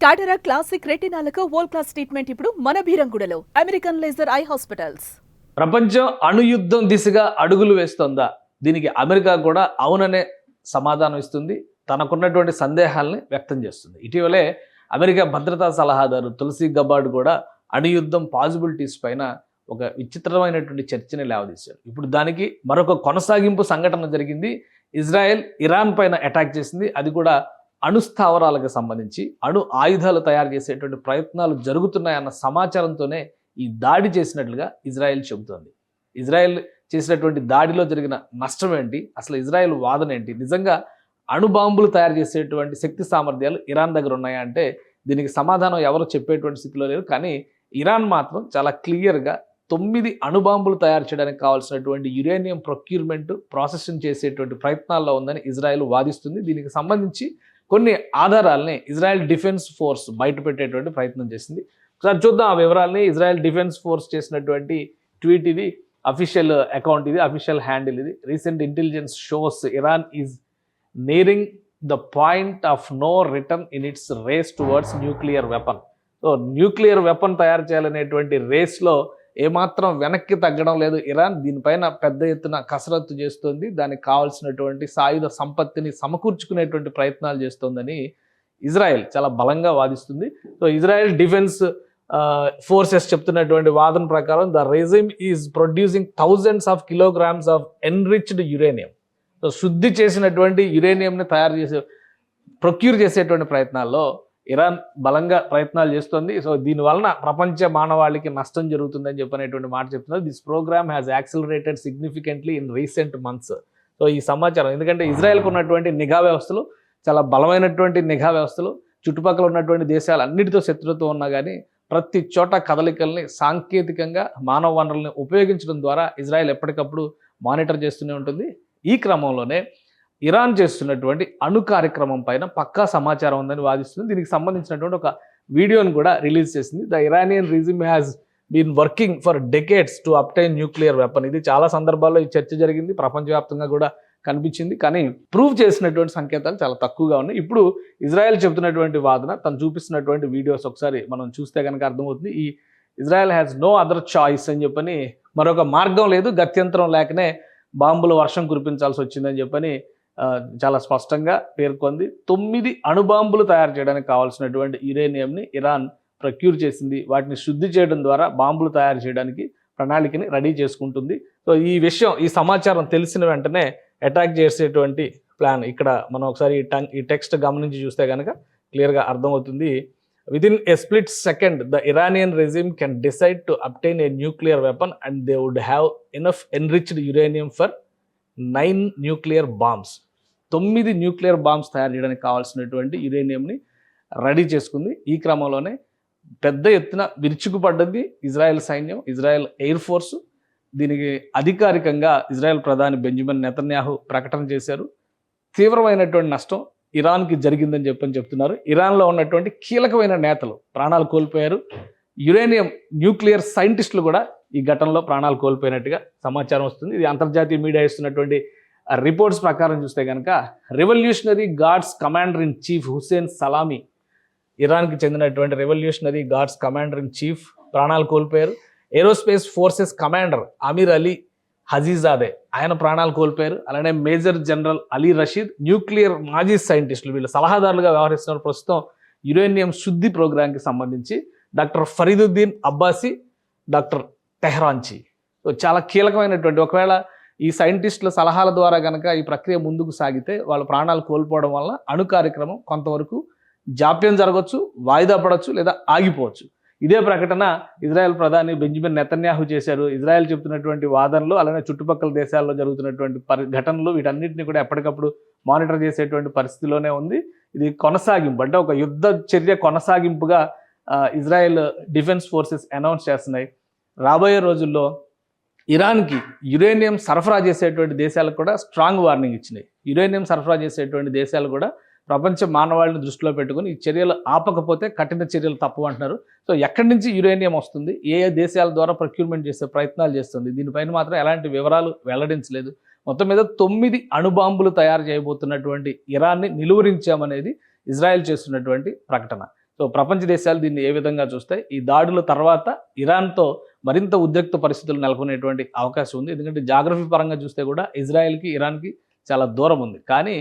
టాటరా classic రెటినాలకు world class treatment ఇప్పుడు మన భీరంగుడలో అమెరికన్ లేజర్ ఐ హాస్పిటల్స్ ప్రపంచం అణుయుద్ధం దిశగా అడుగులు వేస్తోందా? దీనికి అమెరికా కూడా అవుననే సమాధానం ఇస్తుంది. తనకున్నటువంటి సందేహాల్ని వ్యక్తం చేస్తుంది. ఇటీవలే అమెరికా భద్రతా సలహాదారు తులసి గబార్డ్ కూడా అణుయుద్ధం పాసిబిలిటీస్ పైన ఒక విచిత్రమైనటువంటి చర్చని లేవదీశారు. ఇప్పుడు దానికి మరొక కొనసాగింపు సంఘటన జరిగింది. ఇజ్రాయెల్ ఇరాన్ పైన అటాక్ చేసింది. అది కూడా అణు స్థావరాలకు సంబంధించి అణు ఆయుధాలు తయారు చేసేటువంటి ప్రయత్నాలు జరుగుతున్నాయన్న సమాచారంతోనే ఈ దాడి చేసినట్లుగా ఇజ్రాయెల్ చెబుతోంది. ఇజ్రాయెల్ చేసినటువంటి దాడిలో జరిగిన నష్టం ఏంటి? అసలు ఇజ్రాయెల్ వాదన ఏంటి? నిజంగా అణుబాంబులు తయారు చేసేటువంటి శక్తి సామర్థ్యాలు ఇరాన్ దగ్గర ఉన్నాయా అంటే దీనికి సమాధానం ఎవరు చెప్పేటువంటి స్థితిలో లేరు. కానీ ఇరాన్ మాత్రం చాలా క్లియర్గా తొమ్మిది అణుబాంబులు తయారు చేయడానికి కావాల్సినటువంటి యురేనియం ప్రొక్యూర్మెంట్ ప్రాసెసింగ్ చేసేటువంటి ప్రయత్నాల్లో ఉందని ఇజ్రాయెల్ వాదిస్తుంది. దీనికి సంబంధించి కొన్ని ఆధారాలని ఇజ్రాయెల్ డిఫెన్స్ ఫోర్స్ బయటపెట్టేటువంటి ప్రయత్నం చేసింది. ఒకసారి చూద్దాం ఆ వివరాలని. ఇజ్రాయెల్ డిఫెన్స్ ఫోర్స్ చేసినటువంటి ట్వీట్ ఇది అఫీషియల్ అకౌంట్ ఇది అఫీషియల్ హ్యాండిల్ ఇది. Recent intelligence shows Iran is nearing the point of no return in its race towards nuclear weapon so nuclear weapon తయారు చేయాలనేటువంటి రేస్లో ఏమాత్రం వెనక్కి తగ్గడం లేదు. ఇరాన్ దీనిపైన పెద్ద ఎత్తున కసరత్తు చేస్తుంది. దానికి కావాల్సినటువంటి సాయుధ సంపత్తిని సమకూర్చుకునేటువంటి ప్రయత్నాలు చేస్తోందని ఇజ్రాయెల్ చాలా బలంగా వాదిస్తుంది. సో ఇజ్రాయెల్ డిఫెన్స్ ఫోర్సెస్ చెప్తున్నటువంటి వాదన ప్రకారం the regime is producing thousands of kilograms of enriched uranium. So శుద్ధి చేసినటువంటి యురేనియంని తయారు చేసే ప్రొక్యూర్ చేసేటువంటి ప్రయత్నాల్లో ఇరాన్ బలంగా ప్రయత్నాలు చేస్తుంది. సో దీని వలన ప్రపంచ మానవాళికి నష్టం జరుగుతుందని చెప్పనేటువంటి మాట చెప్తున్నారు. This program has accelerated significantly in recent months so ఈ సమాచారం ఎందుకంటే ఇజ్రాయెల్కు ఉన్నటువంటి నిఘా వ్యవస్థలు చాలా బలమైనటువంటి నిఘా వ్యవస్థలు చుట్టుపక్కల ఉన్నటువంటి దేశాలు అన్నిటితో శత్రుత్వం ఉన్నా కానీ ప్రతి చోట కదలికల్ని సాంకేతికంగా మానవ వనరుల్ని ఉపయోగించడం ద్వారా ఇజ్రాయెల్ ఎప్పటికప్పుడు మానిటర్ చేస్తూనే ఉంటుంది. ఈ క్రమంలోనే ఇరాన్ చేస్తున్నటువంటి అణు కార్యక్రమం పైన పక్కా సమాచారం ఉందని వాదిస్తుంది దీనికి సంబంధించినటువంటి ఒక వీడియోని కూడా రిలీజ్ చేసింది. The Iranian regime has been working for decades to obtain nuclear weapon ఇది చాలా సందర్భాల్లో ఈ చర్చ జరిగింది. ప్రపంచవ్యాప్తంగా కూడా కనిపించింది. కానీ ప్రూవ్ చేసినటువంటి సంకేతాలు చాలా తక్కువగా ఉన్నాయి. ఇప్పుడు ఇజ్రాయెల్ చెబుతున్నటువంటి వాదన తను చూపిస్తున్నటువంటి వీడియోస్ ఒకసారి మనం చూస్తే కనుక అర్థమవుతుంది. ఈ Israel has no other choice అని చెప్పని మరొక మార్గం లేదు. గత్యంతరం లేకనే బాంబుల వర్షం కురిపించాల్సి వచ్చిందని చెప్పని చాలా స్పష్టంగా పేర్కొంది. తొమ్మిది అణుబాంబులు తయారు చేయడానికి కావాల్సినటువంటి యురేనియంని ఇరాన్ ప్రక్యూర్ చేసింది. వాటిని శుద్ధి చేయడం ద్వారా బాంబులు తయారు చేయడానికి ప్రణాళికని రెడీ చేసుకుంటుంది. సో ఈ విషయం ఈ సమాచారం తెలిసిన వెంటనే అటాక్ చేసేటువంటి ప్లాన్ ఇక్కడ మనం ఒకసారి ఈ టంగ్ ఈ టెక్స్ట్ గమనించి చూస్తే కనుక క్లియర్గా అర్థమవుతుంది. Within a split second the Iranian regime can decide to obtain a nuclear weapon and they would have enough enriched uranium for nine nuclear bombs తొమ్మిది న్యూక్లియర్ బాంబ్స్ తయారు చేయడానికి కావాల్సినటువంటి యురేనియంని రెడీ చేసుకుంది. ఈ క్రమంలోనే పెద్ద ఎత్తున విరుచుకుపడ్డది ఇజ్రాయెల్ సైన్యం ఇజ్రాయెల్ ఎయిర్ ఫోర్స్. దీనికి అధికారికంగా ఇజ్రాయెల్ ప్రధాని బెంజమిన్ నెతన్యాహు ప్రకటన చేశారు. తీవ్రమైనటువంటి నష్టం ఇరాన్కి జరిగిందని చెప్పని చెప్తున్నారు. ఇరాన్లో ఉన్నటువంటి కీలకమైన నేతలు ప్రాణాలు కోల్పోయారు. యురేనియం న్యూక్లియర్ సైంటిస్టులు కూడా ఈ ఘటనలో ప్రాణాలు కోల్పోయినట్టుగా సమాచారం వస్తుంది. ఇది అంతర్జాతీయ మీడియా ఇస్తున్నటువంటి రిపోర్ట్స్ ప్రకారం చూస్తే కనుక revolutionary guards commander in chief Hossein Salami ఇరాన్కి చెందినటువంటి revolutionary guards commander in chief ప్రాణాలు కోల్పోయారు. Aerospace forces commander Amir Ali Hajizadeh ఆయన ప్రాణాలు కోల్పోయారు. అలానే major general Ali Rashid nuclear మాజీ సైంటిస్టులు వీళ్ళు సలహాదారులుగా వ్యవహరిస్తున్నారు ప్రస్తుతం యురేనియం శుద్ధి ప్రోగ్రాంకి సంబంధించి. Doctor Fereydoun Abbasi doctor Tehranchi so చాలా కీలకమైనటువంటి ఒకవేళ ఈ సైంటిస్టుల సలహాల ద్వారా కనుక ఈ ప్రక్రియ ముందుకు సాగితే వాళ్ళ ప్రాణాలు కోల్పోవడం వల్ల అణు కార్యక్రమం కొంతవరకు జాప్యం జరగవచ్చు వాయిదా పడవచ్చు లేదా ఆగిపోవచ్చు. ఇదే ప్రకటన ఇజ్రాయెల్ ప్రధాని బెంజమిన్ నెతన్యాహు చేశారు. ఇజ్రాయెల్ చెప్తున్నటువంటి వాదనలు అలానే చుట్టుపక్కల దేశాల్లో జరుగుతున్నటువంటి పరి ఘటనలు వీటన్నిటిని కూడా ఎప్పటికప్పుడు మానిటర్ చేసేటువంటి పరిస్థితిలోనే ఉంది. ఇది కొనసాగింపు అంటే ఒక యుద్ధ చర్య కొనసాగింపుగా ఇజ్రాయెల్ డిఫెన్స్ ఫోర్సెస్ అనౌన్స్ చేస్తున్నాయి. రాబోయే రోజుల్లో ఇరాన్కి యురేనియం సరఫరా చేసేటువంటి దేశాలకు కూడా స్ట్రాంగ్ వార్నింగ్ ఇచ్చినాయి. యురేనియం సరఫరా చేసేటువంటి దేశాలు కూడా ప్రపంచ మానవాళిని దృష్టిలో పెట్టుకుని ఈ చర్యలు ఆపకపోతే కఠిన చర్యలు తప్పు అంటున్నారు. సో ఎక్కడి నుంచి యురేనియం వస్తుంది? ఏ ఏ దేశాల ద్వారా ప్రొక్యూర్మెంట్ చేసే ప్రయత్నాలు చేస్తుంది? దీనిపైన మాత్రం ఎలాంటి వివరాలు వెల్లడించలేదు. మొత్తం మీద తొమ్మిది అణుబాంబులు తయారు చేయబోతున్నటువంటి ఇరాన్ని నిలువరించామనేది ఇజ్రాయెల్ చేస్తున్నటువంటి ప్రకటన. సో ప్రపంచ దేశాలు దీన్ని ఏ విధంగా చూస్తాయి? ఈ దాడుల తర్వాత ఇరాన్తో మరింత ఉద్రిక్త పరిస్థితులు నెలకొనేటువంటి అవకాశం ఉంది. ఎందుకంటే జాగ్రఫీ పరంగా చూస్తే కూడా ఇజ్రాయెల్కి ఇరాన్కి చాలా దూరం ఉంది. కానీ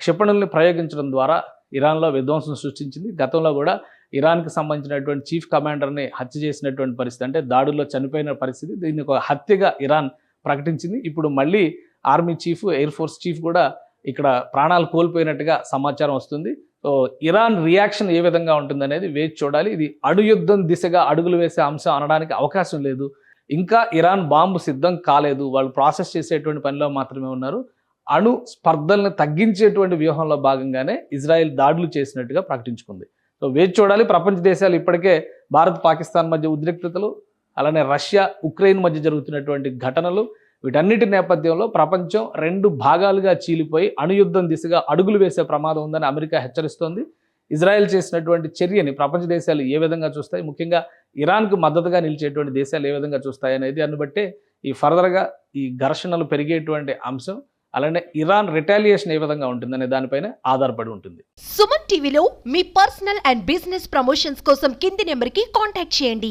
క్షిపణుల్ని ప్రయోగించడం ద్వారా ఇరాన్లో విధ్వంసం సృష్టించింది. గతంలో కూడా ఇరాన్కి సంబంధించినటువంటి చీఫ్ కమాండర్ని హత్య చేసినటువంటి పరిస్థితి అంటే దాడుల్లో చనిపోయిన పరిస్థితి దీన్ని ఒక హత్యగా ఇరాన్ ప్రకటించింది. ఇప్పుడు మళ్ళీ army chief air force chief కూడా ఇక్కడ ప్రాణాలు కోల్పోయినట్టుగా సమాచారం వస్తుంది. ఇరాన్ రియాక్షన్ ఏ విధంగా ఉంటుందనేది వేచి చూడాలి. ఇది అణుయుద్ధం దిశగా అడుగులు వేసే అంశం అనడానికి అవకాశం లేదు. ఇంకా ఇరాన్ బాంబు సిద్ధం కాలేదు. వాళ్ళు ప్రాసెస్ చేసేటువంటి పనిలో మాత్రమే ఉన్నారు. అణు స్పర్ధల్ని తగ్గించేటువంటి వ్యూహంలో భాగంగానే ఇజ్రాయెల్ దాడులు చేసినట్టుగా ప్రకటించుకుంది. సో వేచి చూడాలి. ప్రపంచ దేశాలు ఇప్పటికే భారత్ పాకిస్తాన్ మధ్య ఉద్రిక్తతలు అలానే రష్యా ఉక్రెయిన్ మధ్య జరుగుతున్నటువంటి ఘటనలు. వీటన్నిటి నేపథ్యంలో ప్రపంచం రెండు భాగాలుగా చీలిపోయి అణుయుద్ధం దిశగా అడుగులు వేసే ప్రమాదం ఉందని అమెరికా హెచ్చరిస్తోంది. ఇజ్రాయెల్ చేసినటువంటి చర్యని ప్రపంచ దేశాలు ఏ విధంగా చూస్తాయి? ముఖ్యంగా ఇరాన్కు మద్దతుగా నిలిచేటువంటి దేశాలు ఏ విధంగా చూస్తాయి అనేది దాన్ని బట్టే ఈ ఫర్దర్గా ఈ ఘర్షణలు పెరిగేటువంటి అంశం అలానే ఇరాన్ రిటాలియేషన్ ఏ విధంగా ఉంటుందనే దానిపైన ఆధారపడి ఉంటుంది. సుమన్ టీవీలో మీ పర్సనల్ అండ్ బిజినెస్ ప్రమోషన్స్ కోసం కింది నెంబర్కి కాంటాక్ట్ చేయండి.